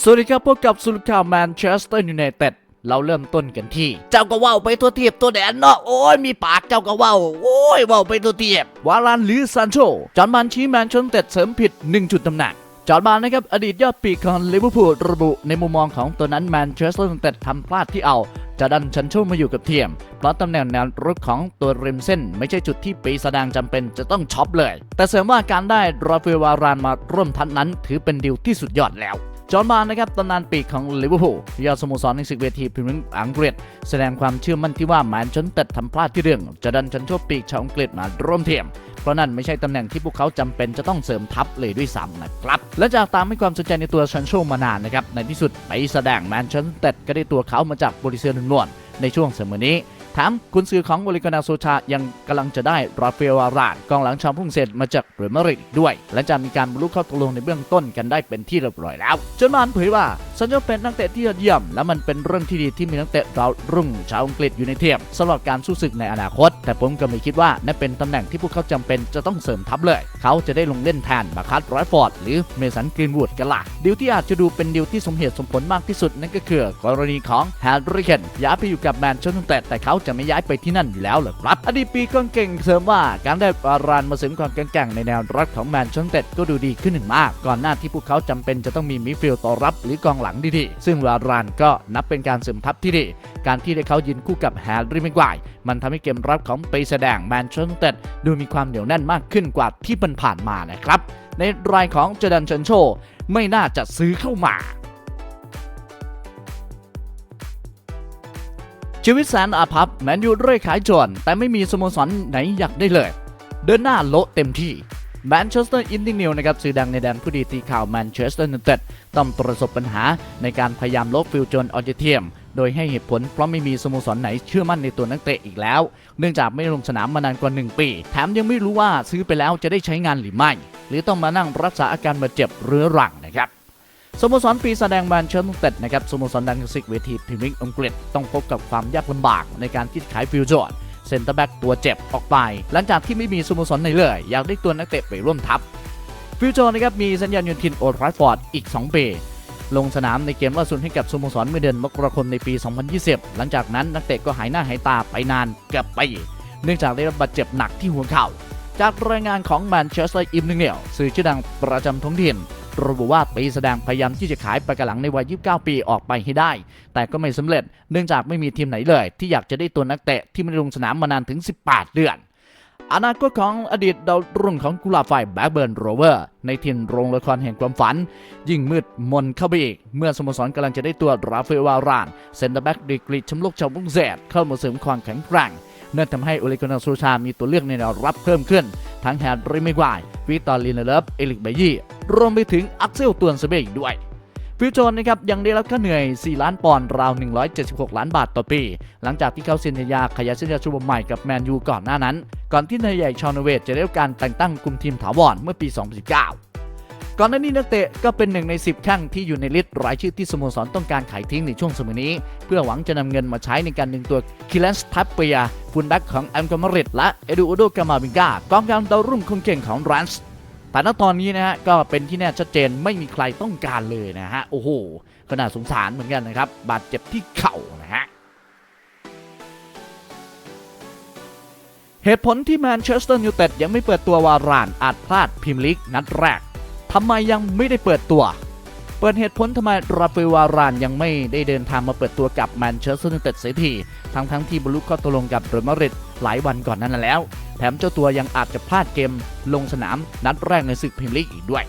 สวัสดีครับพบกับสุลข่าวแมนเชสเตอร์ยูไนเต็ดเราเริ่มต้นกันที่ เจ้าก็ว้าไปทั่วเทียบตัวแดนเนาะโอ้ยมีปากเจ้าก็ว้าโอ้ยว้าไปทั่วเทียบวารานหรือซานโชจอห์นมานชี้แมนเชสเตอร์เสริมผิด 1 จุดตำแหน่งจอห์นมานนะครับอดีตยอดปีกของลิเวอร์พูลระบุในมุมมองของตัวนั้นแมนเชสเตอร์ยูไนเต็ดทำพลาดที่เอาจะดันชันโชมาอยู่กับเทียม เพราะตำแหน่งแนวรุกของตัวริมเส้น ไม่ใช่จุดที่ปีแสดงจำเป็นจะต้องช็อปเลย แต่เสริมว่าการได้ราฟาเอลวารานมาร่วมทัพนั้น ถือเป็นดีลที่สุดยอดแล้ว จอห์นมานนะครับตำนานปีกของลิเวอร์พูลยอดสโมสรในศึกเวทีพรีเมียร์ลีกอังกฤษ แสดงความเชื่อมั่นที่ว่าแมนเชสเตอร์ทำพลาดที่เรื่อง จะดันชันโชปีกชาวอังกฤษมาร่วมเทียมเพราะนั่นไม่ใช่ตำแหน่งที่พวกเขาจำเป็นจะต้องเสริมทัพเลยด้วยซ้ำนะครับ และจากตามให้ความสนใจในตัวชันโชมานานนะครับในที่สุดไปแสดงแมนเชสเตอร์ก็ได้ตัวเขามาจากบริเซียนล้วนในช่วงเสมอนี้ ถามคุณซื้อของบริกนาโซชายังกำลังจะได้ราฟเฟลวารานกองหลังชาวฝรั่งเศสมาจากเรอัลมาดริดด้วย และจะมีการบรรลุข้อตกลงในเบื้องต้นกันได้เป็นที่เรียบร้อยแล้วจนมานเผยว่าซันโชเป็นนักเตะที่ยอดเยี่ยม และมันเป็นเรื่องที่ดีที่มีนักเตะดาวรุ่งชาวอังกฤษอยู่ในทีมสำหรับการสู้ศึกในอนาคต แต่ผมก็ไม่คิดว่านั่นเป็นตำแหน่งที่พวกเขาจำเป็นจะต้องเสริมทัพเลย เขาจะได้ลงเล่นแทนมาคัตไรฟอร์ดหรือเมสันกรีนวูดกันละดีลที่อาจจะดูเป็นดีลที่สมเหตุสมผลมากที่สุดนั่นก็คือกรณีของแฮร์รี่เคนย้ายไปอยู่กับแมนเชสเตอร์แต่เขาจะไม่ย้ายไปที่นั่นอยู่แล้วหรอครับ อดีตปีกองเก่งเสริมว่าการได้บารานมาเสริมความแข็งแกร่งในแนวรับของแมนเชสเตอร์ก็ดูดีขึ้นหนึ่งมาก ก่อนหน้าที่พวกเขาจำเป็นจะต้องมีมิดฟิลด์ต่อรับหรือกองหลังดีๆซึ่งวารานก็นับเป็นการเสริมทัพที่ดี การที่ได้เขายืนคู่กับแฮร์รี่แม็กไกว์มันทำให้เกมรับของปีแสดงแมนเชสเตอร์ดูมีความเหนียวแน่นมากขึ้นกว่าที่ผ่านมานะครับ ในรายของเจดันเชนโช ไม่น่าจะซื้อเข้ามาชีวิตแสนอาภัพแมนยูเร่ขายจวนแต่ไม่มีสโมสรไหนอยากได้เลย เดินหน้าโละเต็มที่ แมนเชสเตอร์อินดินิวนะครับสื่อดังในแดนผู้ดีตีข่าวแมนเชสเตอร์ยูไนเต็ดต้องประสบปัญหาในการพยายามละฟิลจนออเจเทียมโดยให้เหตุผลเพราะไม่มีสโมสรไหนเชื่อมั่นในตัวนักเตะอีกแล้ว เนื่องจากไม่ลงสนามมานานกว่า 1 ปี แถมยังไม่รู้ว่าซื้อไปแล้วจะได้ใช้งานหรือไม่ หรือต้องมานั่งรักษาอาการบาดเจ็บเรื้อรังนะครับสโมสรปีแสดงแมนเชสเตอร์นะครับสโมสรดังซิกเวทีพรีเมียร์อังกฤษต้องพบกับความยากลำบากในการที่จะขายฟิลจอร์ ซนเตอร์แบ็กตัวเจ็บออกไป หลังจากที่ไม่มีสโมสรไหนเลย อยากได้ตัวนักเตะไปร่วมทัพ ฟิลจอร์นะครับมีสัญญาณยืนทินโอทราฟอร์ดอีก 2 ปี ลงสนามในเกมล่าสุดให้กับสโมสรเมื่อเดือนมกราคมในปี 2020 หลังจากนั้นนักเตะก็หายหน้าหายตาไปนานเกือบปีเนื่องจากได้รับบาดเจ็บหนักที่หัวเข่าจากรายงานของแมนเชสเตอร์อิมนิเนลสื่อชื่อดังประจำท้องถิ่น ระบุว่าปีแสดงพยายามที่จะขายปากกาหลังในวัย 29 ปีออกไปให้ได้ แต่ก็ไม่สำเร็จ เนื่องจากไม่มีทีมไหนเลย ที่อยากจะได้ตัวนักเตะที่ไม่ลงสนามมานานถึง 18 เดือนอนาคตของอดีตดาวรุ่งของกุลาไฟแบ็กเบิร์นโรเวอร์ในถิ่นโรงละครแห่งความฝัน ยิ่งมืดมนเข้าไปอีก เมื่อสโมสรกำลังจะได้ตัวราฟาเอลวารานเซนเตอร์แบ็กดีกรีแชมป์โลกชาวบุ้งแซดเข้ามาเสริมความแข็งแกร่ง นั่นทำให้โอเลกนาโซชา มีตัวเลือกในแนวรับเพิ่มขึ้น ทั้งแฮร์รี่ไม่กวายวิตอร์ลินเลฟเอลิกเบยี่รวมไปถึงอักเซลตวนเซเบอีกด้วยฟิวโจนนะครับยังได้รับค่าเหนื่อย 4 ล้านปอนด์ราว 176 ล้านบาทต่อปี หลังจากที่เขาเซ็นสัญญาขยายสัญญาฉบับใหม่กับแมนยูก่อนหน้านั้น ก่อนที่นายใหญ่ชอนเวทจะได้รับการแต่งตั้งคุมทีมถาวรเมื่อปี 2019 ก่อนหน้านี้นักเตะก็เป็นหนึ่งใน 10แข้งที่อยู่ในลิสต์รายชื่อที่สโมสรต้องการขายทิ้งในช่วงสมัยนี้ เพื่อหวังจะนำเงินมาใช้ในการดึงตัวคิเลนส์ทัปเปียฟุนแบ็กของแอมกามาริดและเอดูโอโดกามาบิงกากองกลางดาวรุ่งคนเก่งของรันส์แต่ณตอนนี้นะฮะก็เป็นที่แน่ชัดเจนไม่มีใครต้องการเลยนะฮะโอ้โหก็น่าสงสารเหมือนกันนะครับบาดเจ็บที่เข่านะฮะเหตุผลที่แมนเชสเตอร์ยูไนเต็ดยังไม่เปิดตัววารานอาจพลาดพรีเมียร์ลีกนัดแรก ทำไมยังไม่ได้เปิดตัว เปิดเหตุผลทำไมราฟิวารานยังไม่ได้เดินทางมาเปิดตัวกับแมนเชสเตอร์ยูไนเต็ดเสียทีทั้งทั้งที่บรลุข้อตกลงกับเรอัลมาดริดหลายวันก่อนนั้นแล้ว แถมเจ้าตัวยังอาจจะพลาดเกมลงสนามนัดแรกในศึกพรีเมียร์ลีกอีกด้วย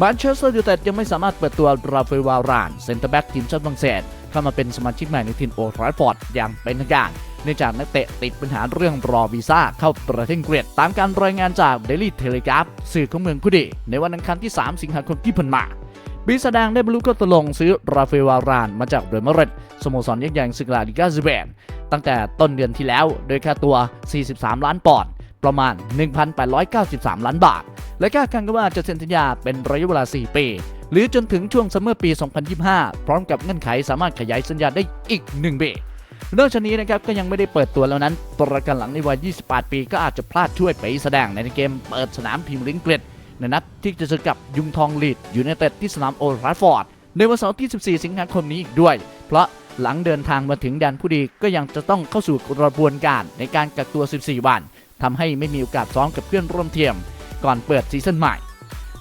แมนเชสเตอร์ยูไนเต็ดยังไม่สามารถเปิดตัวราฟาเอลวารานเซนเตอร์แบ็กทีมชาติฝรั่งเศสเข้ามาเป็นสมาชิกใหม่ในทีมโอทราฟอร์ดอย่างเป็นทางการเนื่องจากนักเตะติดปัญหาเรื่องรอวีซ่าเข้าประเทศอังกฤษตามการรายงานจาก Daily Telegraph สื่อของเมืองผู้ดีในวันอังคารที่ 3 สิงหาคมที่ผ่านมาบีแสดงได้บรรลุข้อตกลงซื้อราฟาเอลวารานมาจากเรอัลมาดริดสโมสรยักษ์ใหญ่ศึกลาลิกาสเปนตั้งแต่ต้นเดือนที่แล้วโดยค่าตัว 43 ล้านปอนด์ ประมาณ 1,893 ล้านบาท และคาดการณ์กันว่าจะเซ็นสัญญาเป็นระยะเวลา 4 ปี หรือจนถึงช่วงซัมเมอร์ปี 2025 พร้อมกับเงื่อนไขสามารถขยายสัญญาได้อีก1ปีนอกจากนี้นะครับก็ยังไม่ได้เปิดตัวแล้วนั้น ประกันหลังในวัย 28 ปีก็อาจจะพลาดช่วยไปแสดงในเกมเปิดสนามพรีเมียร์ลีกอังกฤษในนัดที่จะเจอกับยุงทองลีดอยู่ในเต็ดที่สนามโอลด์แทราฟฟอร์ด ในวันเสาร์ที่ 14 สิงหาคมนี้อีกด้วย เพราะหลังเดินทางมาถึงแดนผู้ดีก็ยังจะต้องเข้าสู่กระบวนการในการกักตัว 14 วัน ทำให้ไม่มีโอกาสซ้อมกับเพื่อนร่วมทีมก่อนเปิดซีซั่นใหม่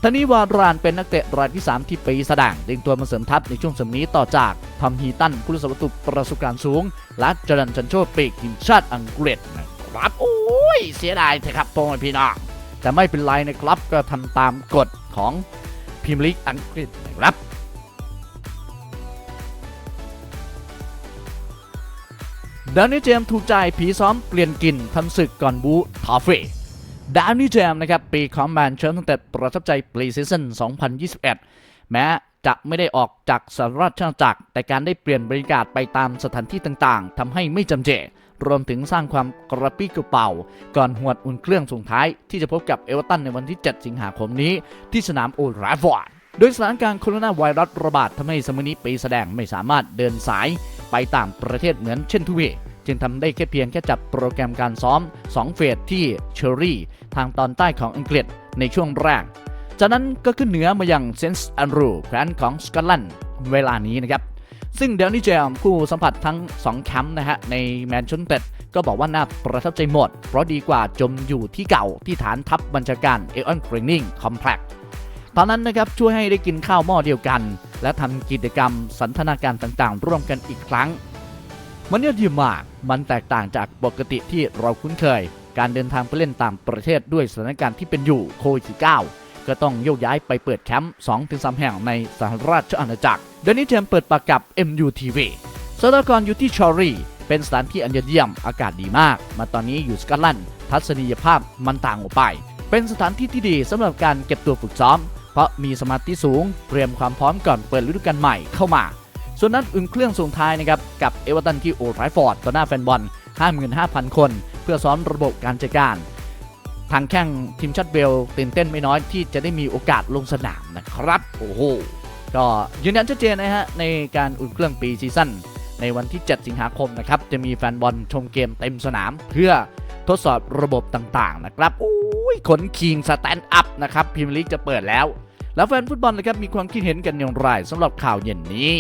ทานี้วารานเป็นนักเตะรายที่ 3 ที่ปีแสดงดึงตัวมาเสริมทัพในช่วงสมัยนี้ต่อจากทอมฮีตันผู้รักษาประตูประสบการณ์สูง และจอร์แดนชันโชปีกทีมชาติอังกฤษนะครับ โอ้ย เสียดายเถอะครับพ่อพี่น้องแต่ไม่เป็นไรนะครับก็ทำตามกฎของพรีเมียร์ลีกอังกฤษนะครับ ดาวนี่เจมส์ถูกใจผีซ้อมเปลี่ยนกลิ่นทำศึกก่อนบูทอฟฟี่ดาวนี่เจมส์นะครับปีของแมนเชสเตอร์ตั้งแต่ประทับใจปรีซีซั่น2021 แม้จะไม่ได้ออกจากสหราชอาณาจักร แต่การได้เปลี่ยนบรรยากาศไปตามสถานที่ต่างๆทำให้ไม่จำเจ รวมถึงสร้างความกระปี้กระเป๋า ก่อนหวดอุ่นเครื่องส่งท้าย ที่จะพบกับเอเวอร์ตันในวันที่ 7 สิงหาคมนี้ ที่สนามโอลด์แรฟอร์ดโดยสถานการณ์โคโรนาไวรัสระบาดทำให้สมนิปีแสดงไม่สามารถเดินสาย ไปต่างประเทศเหมือนเช่นทุกเวจึงทำได้แค่เพียงแค่จับโปรแกรมการซ้อม 2 เฟสที่เชอรี่ ทางตอนใต้ของอังกฤษในช่วงแรก จากนั้นก็ขึ้นเหนือมาอยังเซนส์แอนดรูแคว้นของสกอตแลนด์เวลานี้นะครับ ซึ่งเดลนี่เจมผู้สัมผัสทั้ง 2 แคมป์นะฮะ ในแมนชันเต็ดก็บอกว่าน่าประทับใจหมด เพราะดีกว่าจมอยู่ที่เก่าที่ฐานทัพบัญชาการเอออนเทรนนิ่งคอมเพล็กซ์ ตอนนั้นนะครับช่วยให้ได้กินข้าวหม้อเดียวกัน และทำกิจกรรมสันทนาการต่างๆ ร่วมกันอีกครั้ง มันยอดเยี่ยมมากมันแตกต่างจากปกติที่เราคุ้นเคย การเดินทางไปเล่นต่างประเทศด้วยสถานการณ์ที่เป็นอยู่โควิด -19 ก็ต้องโยกย้ายไปเปิดแคมป์2-3 แห่งในสหราชอาณาจักรเดนี้เจมเปิดปากกับ MUTV สถานกรณ์อยู่ที่ชอรี่เป็นสถานที่อันยอดเยี่ยมอากาศดีมาก มาตอนนี้อยู่สกอตแลนด์ทัศนียภาพมันต่างออกไป เป็นสถานที่ที่ดีสำหรับการเก็บตัวฝึกซ้อม เพราะมีสมาธิสูงเตรียมความพร้อมก่อนเปิดฤดูกาลใหม่เข้ามา ส่วนนัดอุ่นเครื่องส่งท้ายนะครับกับเอเวอร์ตันที่โอลด์แทรฟฟอร์ดต่อหน้าแฟนบอล 55,000 คน เพื่อซ้อมระบบการจัดการ ทางแข้งทีมชาติเบลตื่นเต้นไม่น้อยที่จะได้มีโอกาสลงสนามนะครับ โอ้โหก็ยืนยันชัดเจนนะฮะในการอุ่นเครื่องปีซีซั่นในวันที่ 7 สิงหาคมนะครับจะมีแฟนบอลชมเกมเต็มสนามเพื่อ ทดสอบระบบต่างๆนะครับอุ้ยขนคิงสแตนด์อัพนะครับพิมลีกจะเปิดแล้ว แล้วแฟนฟุตบอลนะครับมีความคิดเห็นกันอย่างไรสำหรับข่าวเย็นนี้